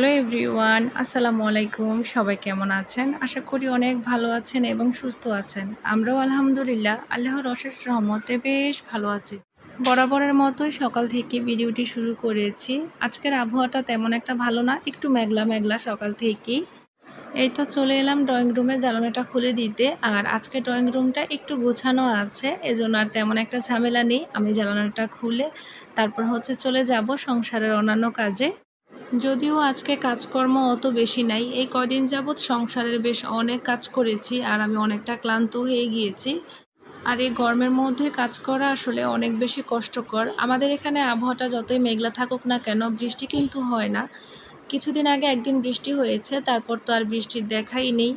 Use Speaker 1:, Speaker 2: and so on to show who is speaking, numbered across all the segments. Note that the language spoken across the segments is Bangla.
Speaker 1: হ্যালো এভরিওয়ান, আসসালামু আলাইকুম। সবাই কেমন আছেন? আশা করি অনেক ভালো আছেন এবং সুস্থ আছেন। আমরাও আলহামদুলিল্লাহ, আল্লাহর অশেষ রহমতে বেশ ভালো আছি। বরাবরের মতোই সকাল থেকে ভিডিওটি শুরু করেছি। আজকের আবহাওয়াটা তেমন একটা ভালো না, একটু মেঘলা মেঘলা সকাল থেকেই। এই তো চলে এলাম ড্রয়িং রুমে জ্বালানোটা খুলে দিতে, আর আজকে ড্রয়িং রুমটা একটু গোছানো আছে, এজন্য আর তেমন একটা ঝামেলা নেই। আমি জ্বালানোটা খুলে তারপর হচ্ছে চলে যাব সংসারের অন্যান্য কাজে। যদিও আজকে কাজকর্ম অত বেশি নাই, এই কদিন যাবৎ সংসারের বেশ অনেক কাজ করেছি আর আমি অনেকটা ক্লান্ত হয়ে গিয়েছি। আর এই গরমের মধ্যে কাজ করা আসলে অনেক বেশি কষ্টকর। আমাদের এখানে আবহাওয়াটা যতই মেঘলা থাকুক না কেন, বৃষ্টি কিন্তু হয় না। কিছুদিন আগে একদিন বৃষ্টি হয়েছে, তারপর তো আর বৃষ্টির দেখাই নেই।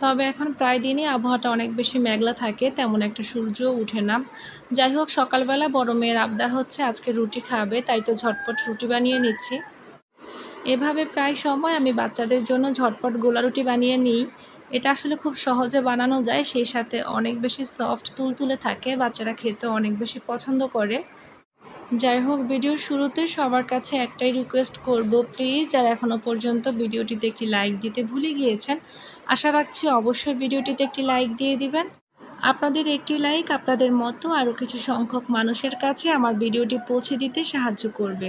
Speaker 1: তবে এখন প্রায় দিনই আবহাওয়াটা অনেক বেশি মেঘলা থাকে, তেমন একটা সূর্য উঠে না। যাই হোক, সকালবেলা বড় মেয়ের আবদার হচ্ছে আজকে রুটি খাবে, তাই তো ঝটপট রুটি বানিয়ে নিচ্ছি। এভাবে প্রায় সময় আমি বাচ্চাদের জন্য ঝটপট গোলা রুটি বানিয়ে নিই। এটা আসলে খুব সহজে বানানো যায়, সেই সাথে অনেক বেশি সফট তুলতুলে থাকে, বাচ্চারা খেতে অনেক বেশি পছন্দ করে। যাই হোক, ভিডিওর শুরুতে সবার কাছে একটাই রিকোয়েস্ট করব প্লিজ আর এখনও পর্যন্ত ভিডিওটিতে একটি লাইক দিতে ভুলে গিয়েছেন, আশা রাখছি অবশ্যই ভিডিওটিতে একটি লাইক দিয়ে দিবেন। আপনাদের একটি লাইক আপনাদের মতো আরও কিছু সংখ্যক মানুষের কাছে আমার ভিডিওটি পৌঁছে দিতে সাহায্য করবে।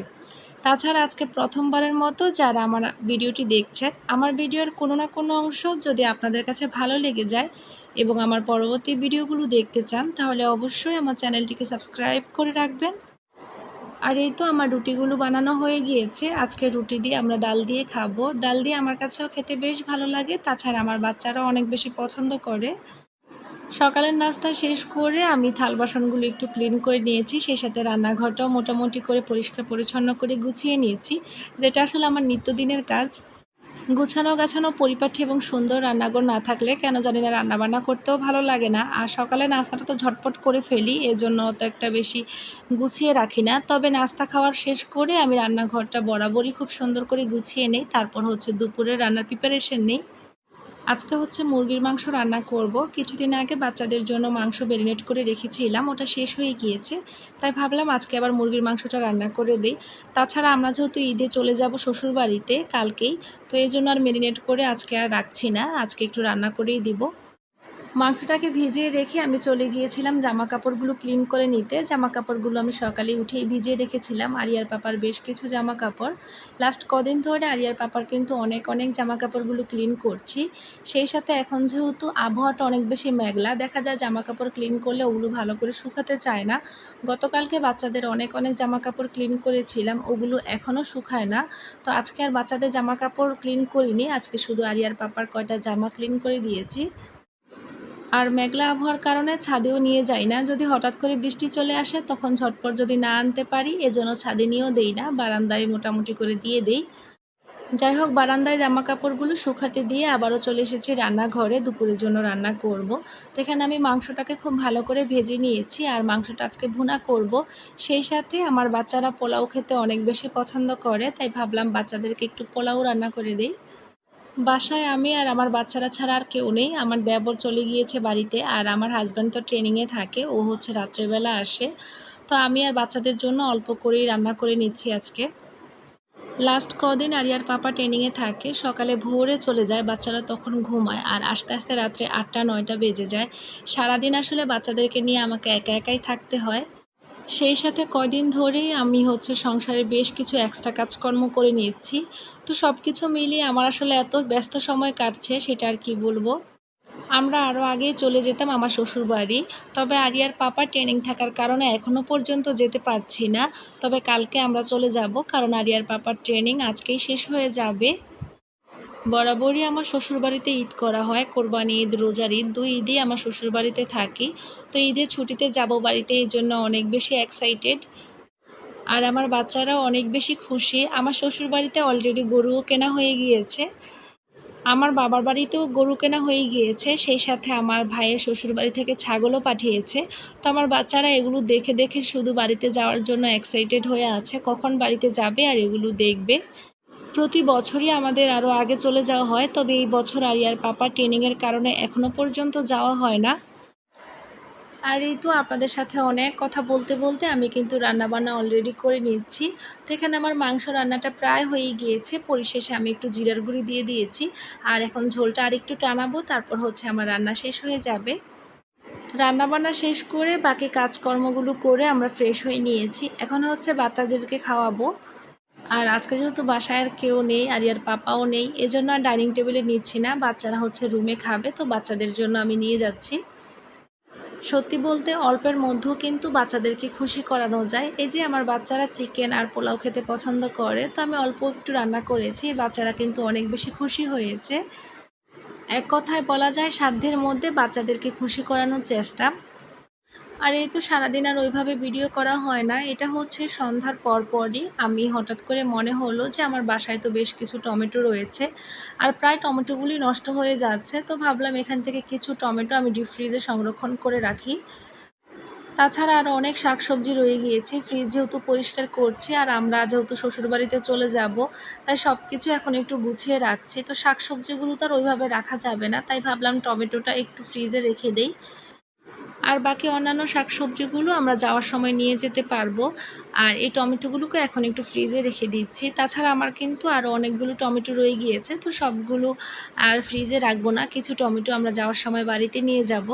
Speaker 1: তাছাড়া আজকে প্রথমবারের মতো যারা আমার ভিডিওটি দেখছেন, আমার ভিডিওর কোনো না কোনো অংশ যদি আপনাদের কাছে ভালো লেগে যায় এবং আমার পরবর্তী ভিডিওগুলো দেখতে চান, তাহলে অবশ্যই আমার চ্যানেলটিকে সাবস্ক্রাইব করে রাখবেন। আর এই তো আমার রুটিগুলো বানানো হয়ে গিয়েছে। আজকে রুটি দিয়ে আমরা ডাল দিয়ে খাব। ডাল দিয়ে আমার কাছেও খেতে বেশ ভালো লাগে। তাছাড়া আমার বাচ্চারাও অনেক বেশি পছন্দ করে। সকালের নাস্তা শেষ করে আমি থাল বাসনগুলো একটু ক্লিন করে নিয়েছি। সেই সাথে রান্নাঘরটাও মোটামুটি করে পরিষ্কার পরিচ্ছন্ন করে গুছিয়ে নিয়েছি, যেটা আসলে আমার নিত্যদিনের কাজ। গুছানো, গাছানো পরিপাটি এবং সুন্দর রান্নাঘর না থাকলে কেন জানি না রান্নাবান্না করতেও ভালো লাগে না। আর সকালে নাস্তাটা তো ঝটপট করে ফেলি, এজন্য অত একটা বেশি গুছিয়ে রাখি না। তবে নাস্তা খাওয়ার শেষ করে আমি রান্নাঘরটা বরাবরই খুব সুন্দর করে গুছিয়ে নেই। তারপর হচ্ছে দুপুরে রান্নার প্রিপারেশন নেই। আজকে হচ্ছে মুরগির মাংস রান্না করব। কিছুদিন আগে বাচ্চাদের জন্য মাংস মেরিনেট করে রেখেছিলাম, ওটা শেষ হয়ে গিয়েছে। তাই ভাবলাম আজকে আবার মুরগির মাংসটা রান্না করে দিই। তাছাড়া আমরা যেহেতু ঈদে চলে যাব শ্বশুর বাড়িতে কালকেই, তো এই জন্য আর মেরিনেট করে আজকে আর রাখছি না। আজকে একটু রান্না করেই দিব। মাংসটাকে ভিজিয়ে রেখে আমি চলে গিয়েছিলাম জামা কাপড়গুলো ক্লিন করে নিতে। জামা কাপড়গুলো আমি সকালে উঠেই ভিজিয়ে রেখেছিলাম, আরিয়ার পাপার বেশ কিছু জামা কাপড় লাস্ট কদিন ধরে আরিয়ার পাপার কিন্তু অনেক অনেক জামা কাপড়গুলো ক্লিন করছি। সেই সাথে এখন যেহেতু আবহাওয়াটা অনেক বেশি মেঘলা, দেখা যায় জামা কাপড় ক্লিন করলে ওগুলো ভালো করে শুকাতে চায় না। গতকালকে বাচ্চাদের অনেক অনেক জামা কাপড় ক্লিন করেছিলাম, ওগুলো এখনও শুকায় না। তো আজকে আর বাচ্চাদের জামা কাপড় ক্লিন করিনি, আজকে শুধু আরিয়ার পাপার কয়টা জামা ক্লিন করে দিয়েছি। আর মেঘলা আবহাওয়ার কারণে ছাদেও নিয়ে যাই না যদি হঠাৎ করে বৃষ্টি চলে আসে, তখন ঝটপট যদি না আনতে পারি, এজন্য ছাদে নিয়েও দেই না, বারান্দায় মোটামুটি করে দিয়ে দেই যাই হোক, বারান্দায় জামা কাপড়গুলো শুকাতে দিয়ে আবারও চলে এসেছি রান্নাঘরে, দুপুরের জন্য রান্না করব। তো এখানে আমি মাংসটাকে খুব ভালো করে ভেজে নিয়েছি, আর মাংসটা আজকে ভুনা করব। সেই সাথে আমার বাচ্চারা পোলাও খেতে অনেক বেশি পছন্দ করে, তাই ভাবলাম বাচ্চাদেরকে একটু পোলাও রান্না করে দিই বাসায় আমি আর আমার বাচ্চারা ছাড়া আর কেউ নেই। আমার দেবর চলে গিয়েছে বাড়িতে আর আমার হাজব্যান্ড তো ট্রেনিংয়ে থাকে, ও হচ্ছে রাত্রেবেলা আসে। তো আমি আর বাচ্চাদের জন্য অল্প করেই রান্না করে নিচ্ছি আজকে। লাস্ট কদিন আরিয়ার পাপা ট্রেনিংয়ে থাকে, সকালে ভোরে চলে যায়, বাচ্চারা তখন ঘুমায় আর আস্তে আস্তে রাত্রে আটটা, নয়টা বেজে যায়। সারাদিন আসলে বাচ্চাদেরকে নিয়ে আমাকে একা একাই থাকতে হয়। সেই সাথে কয়দিন ধরেই আমি হচ্ছে সংসারে বেশ কিছু এক্সট্রা কাজকর্ম করে নিয়েছি। তো সব কিছু মিলিয়ে আমার আসলে এত ব্যস্ত সময় কাটছে, সেটা আর কি বলব? আমরা আরও আগে চলে যেতাম আমার শ্বশুর বাড়ি তবে আরিয়ার পাপা ট্রেনিং থাকার কারণে এখনও পর্যন্ত যেতে পারছি না। তবে কালকে আমরা চলে যাব, কারণ আরিয়ার পাপার ট্রেনিং আজকেই শেষ হয়ে যাবে। বরাবরই আমার শ্বশুরবাড়িতে ঈদ করা হয়। কোরবানি ঈদ, রোজার ঈদ, দুই ঈদই আমার শ্বশুরবাড়িতে থাকি। তো ঈদের ছুটিতে যাব বাড়িতে, এই জন্য অনেক বেশি এক্সাইটেড আর আমার বাচ্চারাও অনেক বেশি খুশি। আমার শ্বশুরবাড়িতে অলরেডি গরুও কেনা হয়ে গিয়েছে। আমার বাবার বাড়িতেও গরু কেনা হয়ে গিয়েছে। সেই সাথে আমার ভাইয়ের শ্বশুরবাড়ি থেকে ছাগলও পাঠিয়েছে। তো আমার বাচ্চারা এগুলো দেখে দেখে শুধু বাড়িতে যাওয়ার জন্য এক্সাইটেড হয়ে আছে। কখন বাড়িতে যাবে আর এগুলো দেখবে। প্রতি বছরই আমাদের আরও আগে চলে যাওয়া হয়, তবে এই বছর আরিয়ার পাপা ট্রেনিংয়ের কারণে এখনও পর্যন্ত যাওয়া হয় না। আর এই তো আপনাদের সাথে অনেক কথা বলতে বলতে আমি কিন্তু রান্নাবান্না অলরেডি করে নিচ্ছি। তো এখানে আমার মাংস রান্নাটা প্রায় হয়ে গিয়েছে, পরিশেষে আমি একটু জিরার গুঁড়ি দিয়ে দিয়েছি। আর এখন ঝোলটা আর একটু টানাবো, তারপর হচ্ছে আমার রান্না শেষ হয়ে যাবে। রান্নাবান্না শেষ করে বাকি কাজকর্মগুলো করে আমরা ফ্রেশ হয়ে নিয়েছি। এখন হচ্ছে বাচ্চাদেরকে খাওয়াবো। আর আজকে যেহেতু বাসায় আর কেউ নেই আর ইয়ার পাপাও নেই, এজন্য আর ডাইনিং টেবিলে নিচ্ছি না। বাচ্চারা হচ্ছে রুমে খাবে, তো বাচ্চাদের জন্য আমি নিয়ে যাচ্ছি। সত্যি বলতে অল্পের মধ্যেও কিন্তু বাচ্চাদেরকে খুশি করানো যায়। এই যে আমার বাচ্চারা চিকেন আর পোলাও খেতে পছন্দ করে, তো আমি অল্প একটু রান্না করেছি, বাচ্চারা কিন্তু অনেক বেশি খুশি হয়েছে। এক কথায় বলা যায়, সাধ্যের মধ্যে বাচ্চাদেরকে খুশি করানোর চেষ্টা। আর এই তো সারাদিন আর ওইভাবে ভিডিও করা হয় না। এটা হচ্ছে সন্ধ্যার পরপরই। আমি হঠাৎ করে মনে হলো যে আমার বাসায় তো বেশ কিছু টমেটো রয়েছে আর প্রায় টমেটোগুলি নষ্ট হয়ে যাচ্ছে। তো ভাবলাম এখান থেকে কিছু টমেটো আমি ডিপ ফ্রিজে সংরক্ষণ করে রাখি। তাছাড়া আরও অনেক শাকসবজি রয়ে গিয়েছে। ফ্রিজ যেহেতু পরিষ্কার করছি আর আমরা যেহেতু শ্বশুরবাড়িতে চলে যাব, তাই সব কিছু এখন একটু গুছিয়ে রাখছি। তো শাকসবজিগুলো তো আর ওইভাবে রাখা যাবে না, তাই ভাবলাম টমেটোটা একটু ফ্রিজে রেখে দেই। আর বাকি অন্যান্য শাকসবজিগুলো আমরা যাওয়ার সময় নিয়ে যেতে পারব। আর এই টমেটোগুলোকে এখন একটু ফ্রিজে রেখে দিচ্ছি। তাছাড়া আমার কিন্তু আরও অনেকগুলো টমেটো রয়ে গিয়েছে, তো সবগুলো আর ফ্রিজে রাখব না। কিছু টমেটো আমরা যাওয়ার সময় বাড়িতে নিয়ে যাব।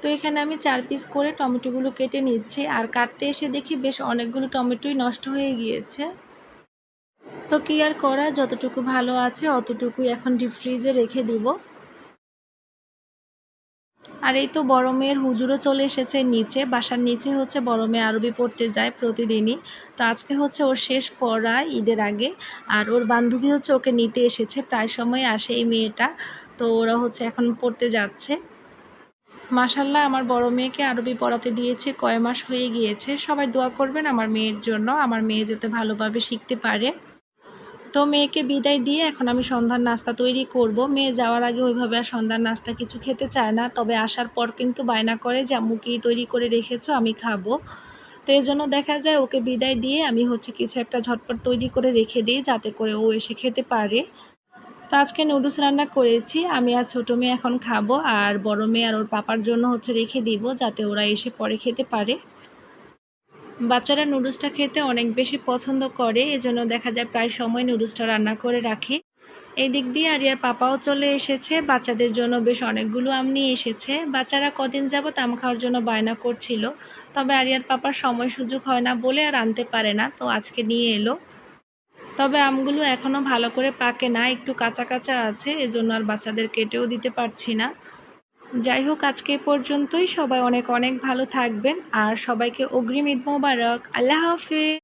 Speaker 1: তো এখানে আমি চার পিস করে টমেটোগুলো কেটে নিচ্ছি। আর কাটতে এসে দেখি বেশ অনেকগুলো টমেটোই নষ্ট হয়ে গিয়েছে। তো কি আর করা, যতটুকু ভালো আছে অতটুকুই এখন ডিপ ফ্রিজে রেখে দিব। আর এই তো বড় মেয়ের হুজুরও চলে এসেছে নিচে, বাসার নিচে হচ্ছে বড় মেয়ে আরবি পড়তে যায় প্রতিদিনই। তো আজকে হচ্ছে ওর শেষ পড়া ঈদের আগে, আর ওর বান্ধবী হচ্ছে ওকে নিতে এসেছে, প্রায় সময় আসে এই মেয়েটা। তো ওরা হচ্ছে এখন পড়তে যাচ্ছে। মাসাল্লাহ আমার বড় মেয়েকে আরবি পড়াতে দিয়েছে, কয় মাস হয়ে গিয়েছে। সবাই দোয়া করবেন আমার মেয়ের জন্য, আমার মেয়ে যাতে ভালোভাবে শিখতে পারে। তো মেয়েকে বিদায় দিয়ে এখন আমি সন্ধ্যার নাস্তা তৈরি করব। মেয়ে যাওয়ার আগে ওইভাবে আর সন্ধ্যার নাস্তা কিছু খেতে চায় না। তবে আসার পর কিন্তু বায়না করে যে, আম্মু, কি তৈরি করে রেখেছো? আমি খাব। তো এই জন্য দেখা যায় ওকে বিদায় দিয়ে আমি হচ্ছে কিছু একটা ঝটপট তৈরি করে রেখে দিই যাতে করে ও এসে খেতে পারে। তো আজকে নুডলস রান্না করেছি। আমি আর ছোটো মেয়ে এখন খাব। আর বড় মেয়ে আর ওর পাপার জন্য হচ্ছে রেখে দিব যাতে ওরা এসে পরে খেতে পারে। বাচ্চারা নুডলসটা খেতে অনেক বেশি পছন্দ করে, এজন্য দেখা যায় প্রায় সময় নুডলসটা রান্না করে রাখি। এই দিক দিয়ে আরিয়ার পাপাও চলে এসেছে, বাচ্চাদের জন্য বেশ অনেকগুলো আম নিয়ে এসেছে। বাচ্চারা কদিন যাবত আম খাওয়ার জন্য বায়না করছিল, তবে আরিয়ার পাপার সময় সুযোগ হয় না বলে আর আনতে পারে না, তো আজকে নিয়ে এলো। তবে আমগুলো এখনও ভালো করে পাকে না, একটু কাঁচা কাঁচা আছে, এজন্য আর বাচ্চাদের কেটেও দিতে পারছি না। যাই হোক, আজকে পর্যন্তই। সবাই অনেক অনেক ভালো থাকবেন। আর সবাইকে অগ্রিম ঈদ মোবারক। আল্লাহ হাফেজ।